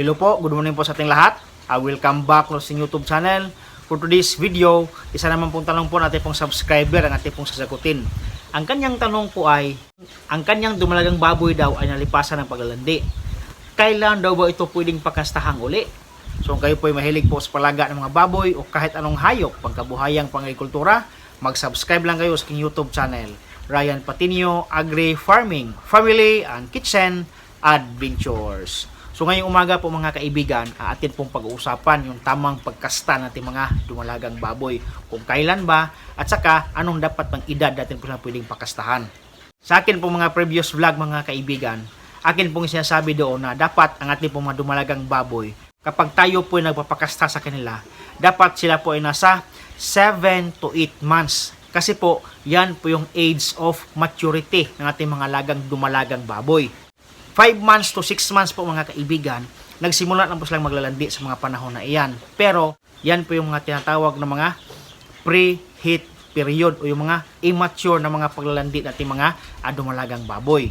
Hello po, good morning po sa ating lahat. I welcome back no sa YouTube channel. For today's video, isa naman pong tanong po natin pong subscriber ang ating pong sasagutin. Ang kanyang tanong po ay, ang kanyang dumalagang baboy daw ay nalipasan ng paglalandi. Kailan daw ba ito pwedeng pakastahang uli? So kung kayo po ay mahilig po sa palaga ng mga baboy o kahit anong hayop, pangkabuhayang pangagrikultura, mag-subscribe lang kayo sa aking YouTube channel. Ryan Patinio Agri Farming, Family and Kitchen Adventures. So ngayong umaga po mga kaibigan, atin pong pag-uusapan yung tamang pagkasta natin mga dumalagang baboy. Kung kailan ba at saka anong dapat pang edad natin po na pwedeng pakastahan. Sa akin pong mga previous vlog mga kaibigan, akin pong sinasabi doon na dapat ang ating pong mga dumalagang baboy, kapag tayo po ay nagpapakasta sa kanila, dapat sila po ay nasa 7 to 8 months. Kasi po, yan po yung age of maturity ng ating mga lagang dumalagang baboy. 5 months to 6 months po mga kaibigan, nagsimula na po silang maglalandi sa mga panahon na iyan. Pero, yan po yung mga tinatawag na mga pre-heat period o yung mga immature na mga paglalandi natin mga ah, dumalagang baboy.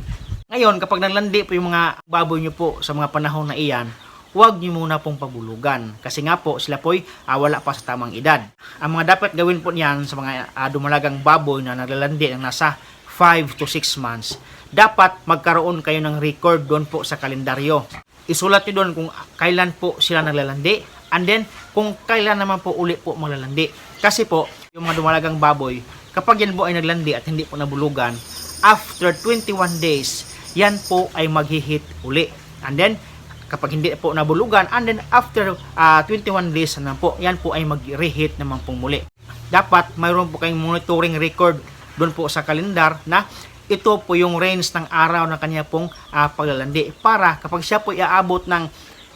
Ngayon, kapag naglandi po yung mga baboy nyo po sa mga panahon na iyan, huwag nyo muna pong pabulugan. Kasi nga po, sila po ay ah, wala pa sa tamang edad. Ang mga dapat gawin po niyan sa mga ah, dumalagang baboy na naglalandi ng nasa 5 to 6 months, dapat magkaroon kayo ng record doon po sa kalendaryo. Isulat nyo doon kung kailan po sila naglalandi and then kung kailan naman po uli po maglalandi. Kasi po, yung mga dumalagang baboy, kapag yan po ay naglandi at hindi po nabulugan, after 21 days, yan po ay maghihit uli. And then, kapag hindi po nabulugan, and then after ah, 21 days na po, yan po ay mag-reheat naman pong muli. Dapat mayroon po kayong monitoring record doon po sa kalendar na ito po yung range ng araw na kanya pong ah, paglalandi para kapag siya po iaabot ng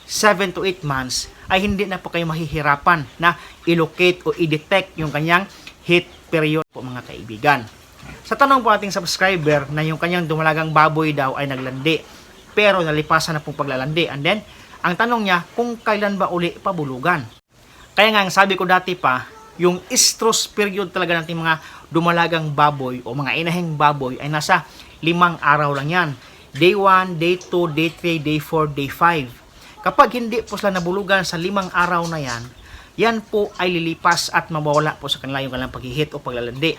7 to 8 months ay hindi na po kayo mahihirapan na i-locate o i-detect yung kanyang heat period po mga kaibigan. Sa tanong po ating subscriber na yung kanyang dumalagang baboy daw ay naglandi pero nalipasan na pong paglalandi and then ang tanong niya kung kailan ba uli pabulugan. Kaya nga ang sabi ko dati pa, yung estrus period talaga nating mga dumalagang baboy o mga inahing baboy ay nasa limang araw lang yan. Day 1, day 2, day 3, day 4, day 5. Kapag hindi po sila nabulugan sa limang araw na yan, yan po ay lilipas at mawawala po sa kanila yung kanilang paghihit o paglalandi.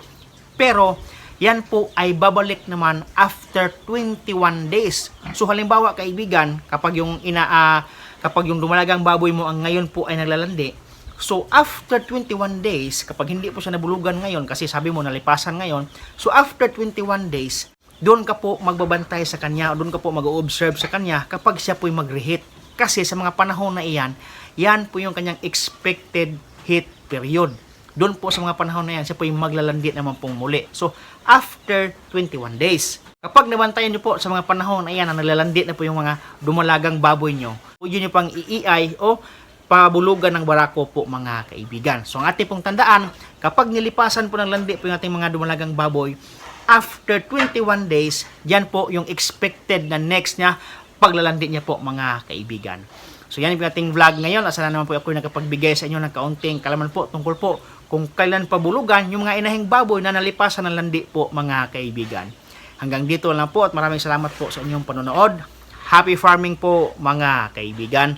Pero, yan po ay babalik naman after 21 days. So halimbawa kaibigan, kapag yung ina ah, kapag yung dumalagang baboy mo ang ngayon po ay naglalandi, So, after 21 days, kapag hindi po siya nabulugan ngayon, kasi sabi mo nalipasan ngayon, so after 21 days, doon ka po magbabantay sa kanya, o doon ka po mag-observe sa kanya kapag siya po'y mag-reheat. Kasi sa mga panahon na iyan, yan po yung kanyang expected heat period. Doon po sa mga panahon na yan, siya po'y maglalandi naman pong muli. So, after 21 days. Kapag nabantayan nyo po sa mga panahon na yan, na naglalandi na po yung mga dumalagang baboy nyo, pwede nyo pang iiay o pabulugan ng barako po mga kaibigan. So ang ating pong tandaan, kapag nilipasan po ng landi po yung ating mga dumalagang baboy, after 21 days, yan po yung expected na next niya paglalandi niya po mga kaibigan. So yan yung ating vlog ngayon. Asa na naman po ako nakapagbigay sa inyo ng kaunting kalaman po tungkol po kung kailan pabulugan yung mga inahing baboy na nalipasan ng landi po mga kaibigan. Hanggang dito lang po at maraming salamat po sa inyong panonood. Happy farming po mga kaibigan.